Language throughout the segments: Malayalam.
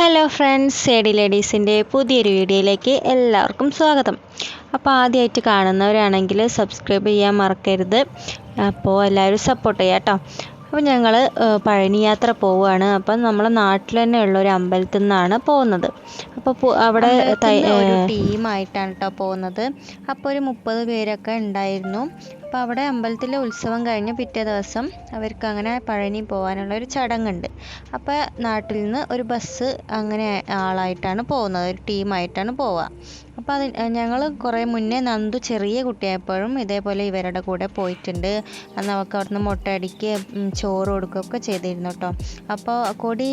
ഹലോ ഫ്രണ്ട്സ് സേഡി ലേഡീസിന്റെ പുതിയൊരു വീഡിയോയിലേക്ക് എല്ലാവർക്കും സ്വാഗതം. അപ്പോൾ ആദ്യമായിട്ട് കാണുന്നവരാണെങ്കിൽ സബ്സ്ക്രൈബ് ചെയ്യാൻ മറക്കരുത്. അപ്പോൾ എല്ലാവരും സപ്പോർട്ട് ചെയ്യാം കേട്ടോ. അപ്പോൾ ഞങ്ങൾ പഴനി യാത്ര പോവുകയാണ്. അപ്പം നമ്മളെ നാട്ടിൽ തന്നെ ഉള്ള ഒരു അമ്പലത്തിൽ നിന്നാണ് പോകുന്നത്. അപ്പോൾ അവിടെ ടീമായിട്ടാണ് കേട്ടോ പോകുന്നത്. അപ്പോൾ ഒരു മുപ്പത് പേരൊക്കെ ഉണ്ടായിരുന്നു. അപ്പോൾ അവിടെ അമ്പലത്തിലെ ഉത്സവം കഴിഞ്ഞ് പിറ്റേ ദിവസം അവർക്ക് അങ്ങനെ പഴനി പോകാനുള്ള ഒരു ചടങ്ങുണ്ട്. അപ്പോൾ നാട്ടിൽ നിന്ന് ഒരു ബസ് അങ്ങനെ ആളായിട്ടാണ് പോകുന്നത് ഒരു ടീമായിട്ടാണ് പോവുക. അപ്പോൾ അത് ഞങ്ങൾ കുറേ മുന്നേ നന്ദു ചെറിയ കുട്ടിയായപ്പോഴും ഇതേപോലെ ഇവരുടെ കൂടെ പോയിട്ടുണ്ട്. അവൾക്ക് അവിടുന്ന് മുട്ടയടിക്ക് ഉം, ചോറ് കൊടുക്കുകയൊക്കെ ചെയ്തിരുന്നു കേട്ടോ അപ്പോൾ കൊടി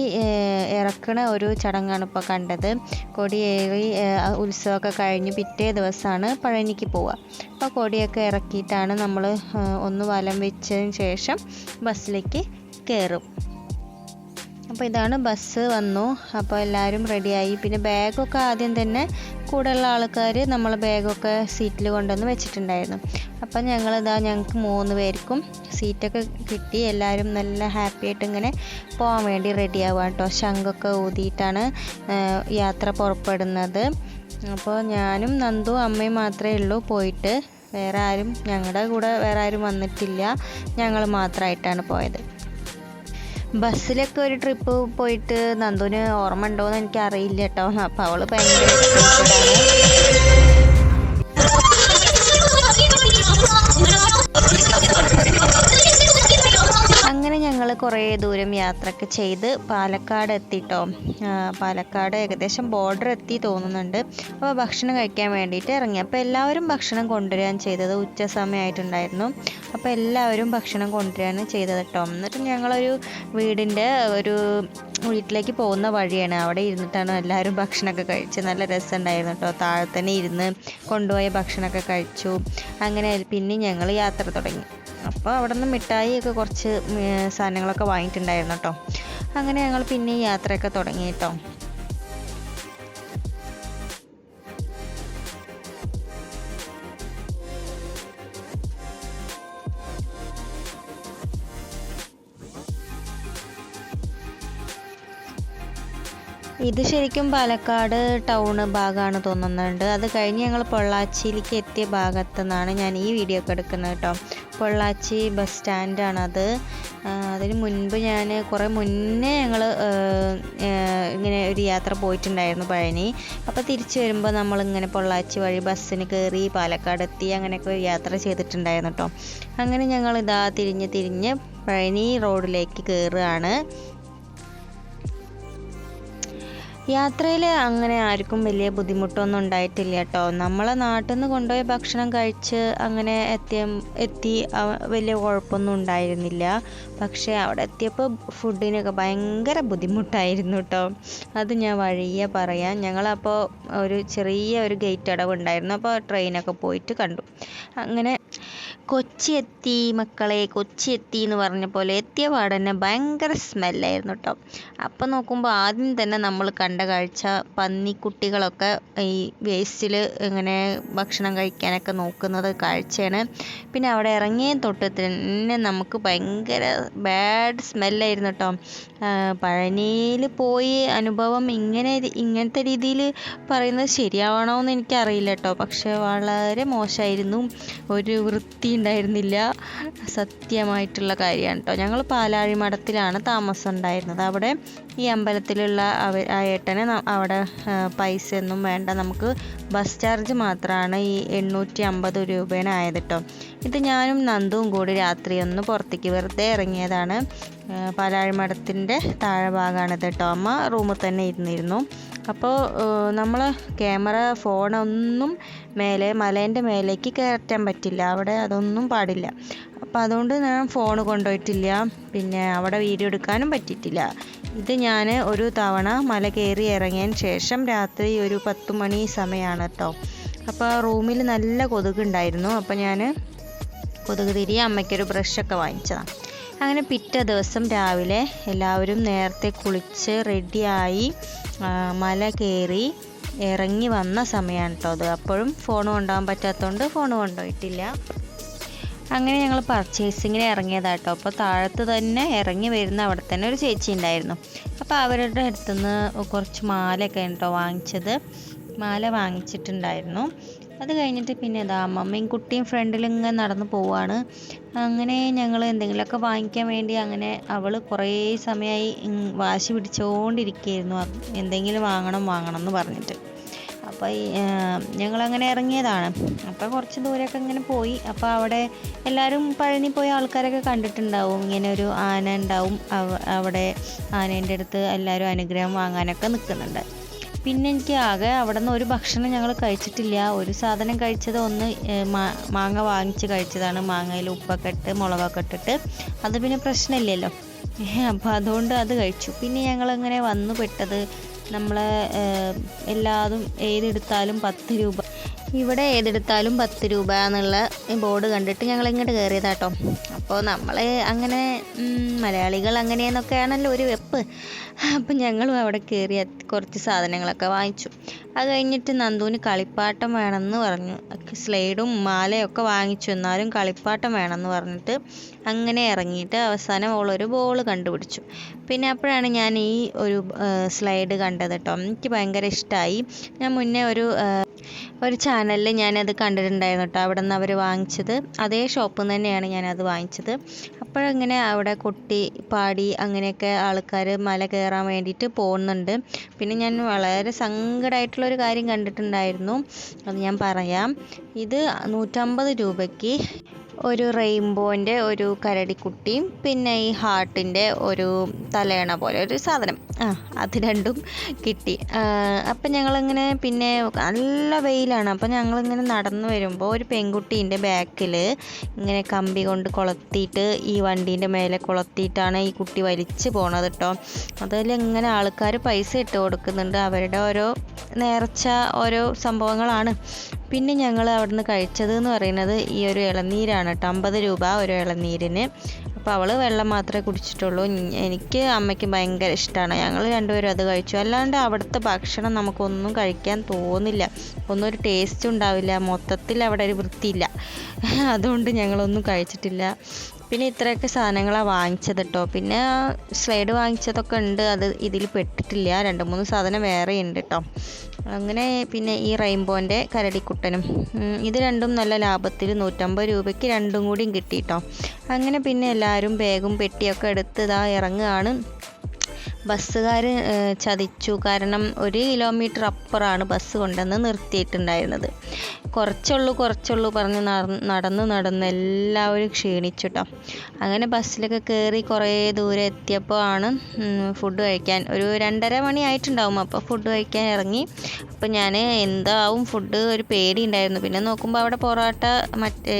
ഇറക്കണ ഒരു ചടങ്ങാണ് ഇപ്പോൾ കണ്ടത്. കൊടി ഏറി ഏഹ്, ഉത്സവമൊക്കെ കഴിഞ്ഞ് പിറ്റേ ദിവസമാണ് പഴനിക്ക് പോവുക. അപ്പോൾ കൊടിയൊക്കെ ഇറക്കിയിട്ടാണ് നമ്മൾ ഒന്ന് വലം വെച്ചതിന് ശേഷം ബസ്സിലേക്ക് കയറും അപ്പോൾ ഇതാണ് ബസ് വന്നു. അപ്പോൾ എല്ലാവരും റെഡിയായി പിന്നെ ബാഗൊക്കെ ആദ്യം തന്നെ കൂടെയുള്ള ആൾക്കാർ നമ്മൾ ബാഗൊക്കെ സീറ്റിൽ കൊണ്ടുവന്ന് വെച്ചിട്ടുണ്ടായിരുന്നു. അപ്പം ഞങ്ങളിതാ ഞങ്ങൾക്ക് മൂന്ന് പേർക്കും സീറ്റൊക്കെ കിട്ടി. എല്ലാവരും നല്ല ഹാപ്പി ആയിട്ട് ഇങ്ങനെ പോകാൻ വേണ്ടി റെഡി ആവുക കേട്ടോ ശംഖൊക്കെ ഊതിയിട്ടാണ് യാത്ര പുറപ്പെടുന്നത്. അപ്പോൾ ഞാനും നന്ദു അമ്മയും മാത്രമേ ഉള്ളൂ പോയിട്ട്. വേറെ ആരും ഞങ്ങളുടെ കൂടെ വേറെ ആരും വന്നിട്ടില്ല. ഞങ്ങൾ മാത്രമായിട്ടാണ് പോയത്. ബസ്സിലൊക്കെ ഒരു ട്രിപ്പ് പോയിട്ട് നന്ദുവിന് ഓർമ്മ ഉണ്ടോയെന്ന് എനിക്ക് അറിയില്ല കേട്ടോ. അപ്പം അവൾ ഭയങ്കര കുറേ ദൂരം യാത്രയൊക്കെ ചെയ്ത് പാലക്കാട് എത്തിട്ടോ. പാലക്കാട് ഏകദേശം ബോർഡർ എത്തി തോന്നുന്നുണ്ട്. അപ്പോൾ ഭക്ഷണം കഴിക്കാൻ വേണ്ടിയിട്ട് ഇറങ്ങി. അപ്പോൾ എല്ലാവരും ഭക്ഷണം കൊണ്ടുവരാൻ ചെയ്തത്. ഉച്ച സമയമായിട്ടുണ്ടായിരുന്നു. അപ്പോൾ എല്ലാവരും ഭക്ഷണം കൊണ്ടുവരികയാണ് ചെയ്തത് കേട്ടോ. എന്നിട്ട് ഞങ്ങളൊരു വീടിന്റെ ഒരു വീട്ടിലേക്ക് പോകുന്ന വഴിയാണ്. അവിടെ ഇരുന്നിട്ടാണ് എല്ലാവരും ഭക്ഷണമൊക്കെ കഴിച്ച് നല്ല രസമുണ്ടായിരുന്നു കേട്ടോ. താഴെ തന്നെ ഇരുന്ന് കൊണ്ടുപോയ ഭക്ഷണമൊക്കെ കഴിച്ചു. അങ്ങനെ പിന്നെ ഞങ്ങൾ യാത്ര തുടങ്ങി. അപ്പോൾ അവിടെ നിന്ന് മിഠായി ഒക്കെ കുറച്ച് സാധനങ്ങളൊക്കെ വാങ്ങിയിട്ടുണ്ടായിരുന്നു കേട്ടോ അങ്ങനെ ഞങ്ങൾ പിന്നെ യാത്രയൊക്കെ തുടങ്ങി കേട്ടോ ഇത് ശരിക്കും പാലക്കാട് ടൗൺ ഭാഗമാണ് തോന്നുന്നുണ്ട്. അത് കഴിഞ്ഞ് ഞങ്ങൾ പൊള്ളാച്ചിയിലേക്ക് എത്തിയ ഭാഗത്തു നിന്നാണ് ഞാൻ ഈ വീഡിയോ ഒക്കെ എടുക്കുന്നത് കേട്ടോ പൊള്ളാച്ചി ബസ് സ്റ്റാൻഡാണ് അത്. ആ, അതിന് മുൻപ് ഞാൻ കുറേ മുന്നേ ഞങ്ങൾ ഇങ്ങനെ ഒരു യാത്ര പോയിട്ടുണ്ടായിരുന്നു പഴനി. അപ്പോൾ തിരിച്ചു വരുമ്പോൾ നമ്മളിങ്ങനെ പൊള്ളാച്ചി വഴി ബസ്സിന് കയറി പാലക്കാട് എത്തി അങ്ങനെയൊക്കെ ഒരു യാത്ര ചെയ്തിട്ടുണ്ടായിരുന്നു കേട്ടോ അങ്ങനെ ഞങ്ങൾ ഇതാ തിരിഞ്ഞ് തിരിഞ്ഞ് പഴനി റോഡിലേക്ക് കയറുകയാണ് യാത്രയിൽ അങ്ങനെ ആർക്കും വലിയ ബുദ്ധിമുട്ടൊന്നും ഉണ്ടായിട്ടില്ല കേട്ടോ. നമ്മളെ നാട്ടിൽ നിന്ന് കൊണ്ടുപോയ ഭക്ഷണം കഴിച്ച് അങ്ങനെ എത്തിയ എത്തി വലിയ കുഴപ്പമൊന്നും ഉണ്ടായിരുന്നില്ല. പക്ഷേ അവിടെ എത്തിയപ്പോൾ ഫുഡിനൊക്കെ ഭയങ്കര ബുദ്ധിമുട്ടായിരുന്നു കേട്ടോ. അത് ഞാൻ വഴിയെ പറയാം. ഞങ്ങളപ്പോൾ ഒരു ചെറിയ ഒരു ഗേറ്റ് അടവ് ഉണ്ടായിരുന്നു. അപ്പോൾ ട്രെയിനൊക്കെ പോയിട്ട് കണ്ടു. അങ്ങനെ കൊച്ചി എത്തി മക്കളെ കൊച്ചി എത്തി എന്ന് പറഞ്ഞ പോലെ എത്തിയ പാടന്നെ ഭയങ്കര സ്മെല്ലായിരുന്നു കേട്ടോ. അപ്പം നോക്കുമ്പോൾ ആദ്യം തന്നെ നമ്മൾ കണ്ട കാഴ്ച പന്നിക്കുട്ടികളൊക്കെ ഈ വേസ്റ്റിൽ ഇങ്ങനെ ഭക്ഷണം കഴിക്കാനൊക്കെ നോക്കുന്നത് കാഴ്ചയാണ്. പിന്നെ അവിടെ ഇറങ്ങിയ തൊട്ട് തന്നെ നമുക്ക് ഭയങ്കര ബാഡ് സ്മെല്ലായിരുന്നു കേട്ടോ പഴനിയിൽ പോയി അനുഭവം ഇങ്ങനെ ഇങ്ങനത്തെ രീതിയിൽ പറയുന്നത് ശരിയാവണോ എന്ന് എനിക്കറിയില്ല കേട്ടോ പക്ഷെ വളരെ മോശമായിരുന്നു ഒരു വൃത്തി ഉണ്ടായിരുന്നില്ല. സത്യമായിട്ടുള്ള കാര്യമാണ് കേട്ടോ ഞങ്ങൾ പാലാഴി മഠത്തിലാണ് താമസം ഉണ്ടായിരുന്നത്. അവിടെ ഈ അമ്പലത്തിലുള്ള അവ ആ ഏട്ടന് അവിടെ പൈസ ഒന്നും വേണ്ട. നമുക്ക് ബസ് ചാർജ് മാത്രമാണ് ഈ എണ്ണൂറ്റി അമ്പത് രൂപയാണ് ആയത് കേട്ടോ ഇത് ഞാനും നന്ദുവും കൂടി രാത്രി ഒന്ന് പുറത്തേക്ക് വെറുതെ ഇറങ്ങിയതാണ്. പാലാഴിമഠത്തിന്റെ പാലാഴി മഠത്തിന്റെ താഴെ കേട്ടോ അമ്മ റൂമിൽ തന്നെ ഇരുന്നിരുന്നു. അപ്പോൾ നമ്മൾ ക്യാമറ ഫോണൊന്നും മേലെ മലേന്റെ മേലേക്ക് കയറ്റാൻ പറ്റില്ല. അവിടെ അതൊന്നും പാടില്ല. അപ്പോൾ അതുകൊണ്ട് ഞാൻ ഫോൺ കൊണ്ടുപോയിട്ടില്ല. പിന്നെ അവിടെ വീഡിയോ എടുക്കാനും പറ്റിയിട്ടില്ല. ഇത് ഞാൻ ഒരു തവണ മല കയറി ഇറങ്ങിയതിന് ശേഷം രാത്രി ഒരു പത്ത് മണി സമയമാണ് കേട്ടോ അപ്പോൾ റൂമിൽ നല്ല കൊതുകുണ്ടായിരുന്നു അപ്പോൾ ഞാൻ കൊതുക് തിരി അമ്മയ്ക്കൊരു ബ്രഷൊക്കെ വാങ്ങിച്ചതാണ് അങ്ങനെ പിറ്റേ ദിവസം രാവിലെ എല്ലാവരും നേരത്തെ കുളിച്ച് റെഡിയായി മല കയറി ഇറങ്ങി വന്ന സമയമാണ് കേട്ടോ അത്. അപ്പോഴും ഫോൺ കൊണ്ടുപോകാൻ പറ്റാത്തതുകൊണ്ട് ഫോൺ കൊണ്ടുപോയിട്ടില്ല. അങ്ങനെ ഞങ്ങൾ പർച്ചേസിങ്ങിന് ഇറങ്ങിയതാട്ടോ അപ്പോൾ താഴത്ത് തന്നെ ഇറങ്ങി വരുന്ന അവിടെ തന്നെ ഒരു ചേച്ചി ഉണ്ടായിരുന്നു. അപ്പോൾ അവരുടെ അടുത്തുനിന്ന് കുറച്ച് മാലയൊക്കെ കേട്ടോ വാങ്ങിച്ചത്. മാല വാങ്ങിച്ചിട്ടുണ്ടായിരുന്നു. അത് കഴിഞ്ഞിട്ട് പിന്നെ ഇതാ അമ്മമ്മയും കുട്ടിയും ഫ്രണ്ടിൽ ഇങ്ങനെ നടന്നു പോവാണ്. അങ്ങനെ ഞങ്ങൾ എന്തെങ്കിലുമൊക്കെ വാങ്ങിക്കാൻ വേണ്ടി അങ്ങനെ അവൾ കുറേ സമയമായി വാശി പിടിച്ചുകൊണ്ടിരിക്കുകയായിരുന്നു എന്തെങ്കിലും വാങ്ങണം വാങ്ങണം എന്ന് പറഞ്ഞിട്ട്. അപ്പോൾ ഞങ്ങളങ്ങനെ ഇറങ്ങിയതാണ്. അപ്പോൾ കുറച്ച് ദൂരമൊക്കെ ഇങ്ങനെ പോയി. അപ്പോൾ അവിടെ എല്ലാവരും പഴനി പോയ ആൾക്കാരൊക്കെ കണ്ടിട്ടുണ്ടാവും. ഇങ്ങനെ ഒരു ആന ഉണ്ടാവും. അവിടെ ആനേന്റെ അടുത്ത് എല്ലാവരും അനുഗ്രഹം വാങ്ങാനൊക്കെ നിൽക്കുന്നുണ്ട് പിന്നെ എനിക്ക് ആകെ അവിടെ നിന്ന് ഒരു ഭക്ഷണം ഞങ്ങൾ കഴിച്ചിട്ടില്ല. ഒരു സാധനം കഴിച്ചത് ഒന്ന് മാങ്ങ വാങ്ങിച്ച് കഴിച്ചതാണ്. മാങ്ങയിൽ ഉപ്പൊക്കെ ഇട്ട് മുളകൊക്കെ ഇട്ടിട്ട്. അത് പിന്നെ പ്രശ്നമില്ലല്ലോ. അപ്പോൾ അതുകൊണ്ട് അത് കഴിച്ചു. പിന്നെ ഞങ്ങളിങ്ങനെ വന്നു പെട്ടത് നമ്മൾ എല്ലാതും ഏതെടുത്താലും പത്ത് രൂപ. ഇവിടെ ഏതെടുത്താലും പത്ത് രൂപ എന്നുള്ള ബോർഡ് കണ്ടിട്ട് ഞങ്ങൾ ഇങ്ങോട്ട് കയറിയതാട്ടോ അപ്പോൾ നമ്മൾ അങ്ങനെ മലയാളികൾ അങ്ങനെയെന്നൊക്കെയാണല്ലോ ഒരു വെപ്പ്. അപ്പം ഞങ്ങളും അവിടെ കയറി കുറച്ച് സാധനങ്ങളൊക്കെ വാങ്ങിച്ചു. അത് കഴിഞ്ഞിട്ട് നന്ദുവിന് കളിപ്പാട്ടം വേണമെന്ന് പറഞ്ഞു. സ്ലൈഡും മാലയൊക്കെ വാങ്ങിച്ചു. എന്നാലും കളിപ്പാട്ടം വേണമെന്ന് പറഞ്ഞിട്ട് അങ്ങനെ ഇറങ്ങിയിട്ട് അവസാനം ഓളൊരു ബോൾ കണ്ടുപിടിച്ചു. പിന്നെ അപ്പോഴാണ് ഞാൻ ഈ ഒരു സ്ലൈഡ് കണ്ടത് കേട്ടോ. എനിക്ക് ഭയങ്കര ഇഷ്ടമായി ഞാൻ മുന്നേ ഒരു ഒരു ചാനലിൽ ഞാനത് കണ്ടിട്ടുണ്ടായിരുന്നു കേട്ടോ. അവിടെ നിന്ന് അവർ വാങ്ങിച്ചത്. അതേ ഷോപ്പിൽ നിന്ന് തന്നെയാണ് ഞാനത് വാങ്ങിച്ചത്. അപ്പോഴങ്ങനെ അവിടെ കുട്ടി പാടി അങ്ങനെയൊക്കെ ആൾക്കാർ മല കയറാൻ വേണ്ടിയിട്ട് പോകുന്നുണ്ട്. പിന്നെ ഞാൻ വളരെ സങ്കടമായിട്ടുള്ളൊരു കാര്യം കണ്ടിട്ടുണ്ടായിരുന്നു. അത് ഞാൻ പറയാം. ഇത് നൂറ്റമ്പത് രൂപയ്ക്ക് ഒരു റെയിൻബോന്റെ ഒരു കരടിക്കുട്ടിയും പിന്നെ ഈ ഹാർട്ടിന്റെ ഒരു തലയണ പോലെ ഒരു സാധനം. ആ അത് രണ്ടും കിട്ടി. അപ്പം ഞങ്ങളിങ്ങനെ പിന്നെ നല്ല വെയിലാണ്. അപ്പം ഞങ്ങളിങ്ങനെ നടന്നു വരുമ്പോൾ ഒരു പെൺകുട്ടീന്റെ ബാക്കിൽ ഇങ്ങനെ കമ്പി കൊണ്ട് കൊളത്തിയിട്ട് ഈ വണ്ടീന്റെ മേലെ കൊളത്തിയിട്ടാണ് ഈ കുട്ടി വലിച്ചു പോണത് കേട്ടോ അതിൽ ഇങ്ങനെ ആൾക്കാർ പൈസ ഇട്ട് കൊടുക്കുന്നുണ്ട്. അവരുടെ ഓരോ നേർച്ച ഓരോ സംഭവങ്ങളാണ്. പിന്നെ ഞങ്ങൾ അവിടുന്ന് കഴിച്ചത് എന്ന് പറയുന്നത് ഈ ഒരു ഇളനീരാണ് കേട്ടോ. അമ്പത് രൂപ ഒരു ഇളനീരിന്. അപ്പോൾ അവൾ വെള്ളം മാത്രമേ കുടിച്ചിട്ടുള്ളൂ. എനിക്ക് അമ്മയ്ക്ക് ഭയങ്കര ഇഷ്ടമാണ് ഞങ്ങൾ രണ്ടുപേരും അത് കഴിച്ചു. അല്ലാണ്ട് അവിടുത്തെ ഭക്ഷണം നമുക്കൊന്നും കഴിക്കാൻ തോന്നില്ല. ഒന്നും ഒരു ടേസ്റ്റ് ഉണ്ടാവില്ല. മൊത്തത്തിൽ അവിടെ ഒരു വൃത്തിയില്ല. അതുകൊണ്ട് ഞങ്ങളൊന്നും കഴിച്ചിട്ടില്ല. പിന്നെ ഇത്രയൊക്കെ സാധനങ്ങളാണ് വാങ്ങിച്ചത് കേട്ടോ പിന്നെ സ്ലൈഡ് വാങ്ങിച്ചതൊക്കെ ഉണ്ട്. അത് ഇതിൽ പെട്ടിട്ടില്ല. രണ്ട് മൂന്ന് സാധനം വേറെ ഉണ്ട് കേട്ടോ അങ്ങനെ പിന്നെ ഈ റെയിൻബോന്റെ കരടിക്കുട്ടനും. ഇത് രണ്ടും നല്ല ലാഭത്തിൽ നൂറ്റമ്പത് രൂപയ്ക്ക് രണ്ടും കൂടിയും കിട്ടി കേട്ടോ അങ്ങനെ പിന്നെ എല്ലാവരും ബാഗും പെട്ടിയൊക്കെ എടുത്ത് ഇതാ ഇറങ്ങുകയാണ്. ബസ്സുകാർ ചതിച്ചു. കാരണം ഒരു കിലോമീറ്റർ അപ്പുറമാണ് ബസ് കൊണ്ടുവന്ന് നിർത്തിയിട്ടുണ്ടായിരുന്നത്. കുറച്ചുള്ളൂ കുറച്ചുള്ളൂ പറഞ്ഞ് നടന്ന് നടന്ന് എല്ലാവരും ക്ഷീണിച്ചു കേട്ടോ അങ്ങനെ ബസ്സിലൊക്കെ കയറി കുറേ ദൂരെ എത്തിയപ്പോൾ ആണ് ഫുഡ് കഴിക്കാൻ. ഒരു രണ്ടര മണി ആയിട്ടുണ്ടാവും അപ്പോൾ ഫുഡ് കഴിക്കാൻ ഇറങ്ങി. അപ്പോൾ ഞാൻ എന്താവും ഫുഡ് ഒരു പേടി ഉണ്ടായിരുന്നു പിന്നെ നോക്കുമ്പോൾ അവിടെ പൊറോട്ട മറ്റേ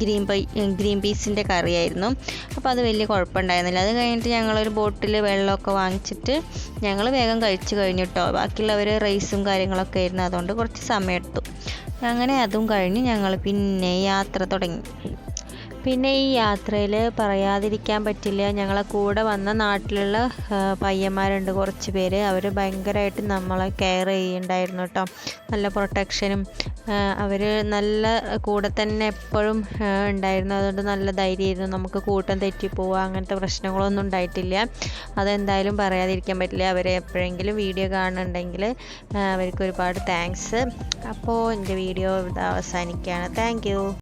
ഗ്രീൻ പൈ ഗ്രീൻ പീസിന്റെ കറിയായിരുന്നു. അപ്പോൾ അത് വലിയ കുഴപ്പമുണ്ടായിരുന്നില്ല. അത് കഴിഞ്ഞിട്ട് ഞങ്ങളൊരു ബോട്ടിൽ വെള്ളമൊക്കെ വാങ്ങിച്ചിട്ട് ഞങ്ങൾ വേഗം കഴിച്ചു കഴിഞ്ഞു കേട്ടോ ബാക്കിയുള്ളവർ റൈസും കാര്യങ്ങളൊക്കെ ആയിരുന്നു. അതുകൊണ്ട് കുറച്ച് സമയം എടുത്തു. അങ്ങനെ അതും കഴിഞ്ഞ് ഞങ്ങൾ പിന്നെ യാത്ര തുടങ്ങി. പിന്നെ ഈ യാത്രയിൽ പറയാതിരിക്കാൻ പറ്റില്ല. ഞങ്ങളെ കൂടെ വന്ന നാട്ടിലുള്ള പയ്യന്മാരുണ്ട് കുറച്ച് പേര്. അവർ ഭയങ്കരമായിട്ട് നമ്മളെ കെയർ ചെയ്യുന്നുണ്ടായിരുന്നു കേട്ടോ നല്ല പ്രൊട്ടക്ഷനും അവർ നല്ല കൂടെ തന്നെ എപ്പോഴും ഉണ്ടായിരുന്നു. അതുകൊണ്ട് നല്ല ധൈര്യമായിരുന്നു. നമുക്ക് കൂട്ടം തെറ്റിപ്പോവുക അങ്ങനത്തെ പ്രശ്നങ്ങളൊന്നും ഉണ്ടായിട്ടില്ല. അതെന്തായാലും പറയാതിരിക്കാൻ പറ്റില്ല. അവരെ എപ്പോഴെങ്കിലും വീഡിയോ കാണുന്നുണ്ടെങ്കിൽ അവർക്ക് ഒരുപാട് താങ്ക്സ് അപ്പോൾ എന്റെ വീഡിയോ അവസാനിക്കുകയാണ്. താങ്ക്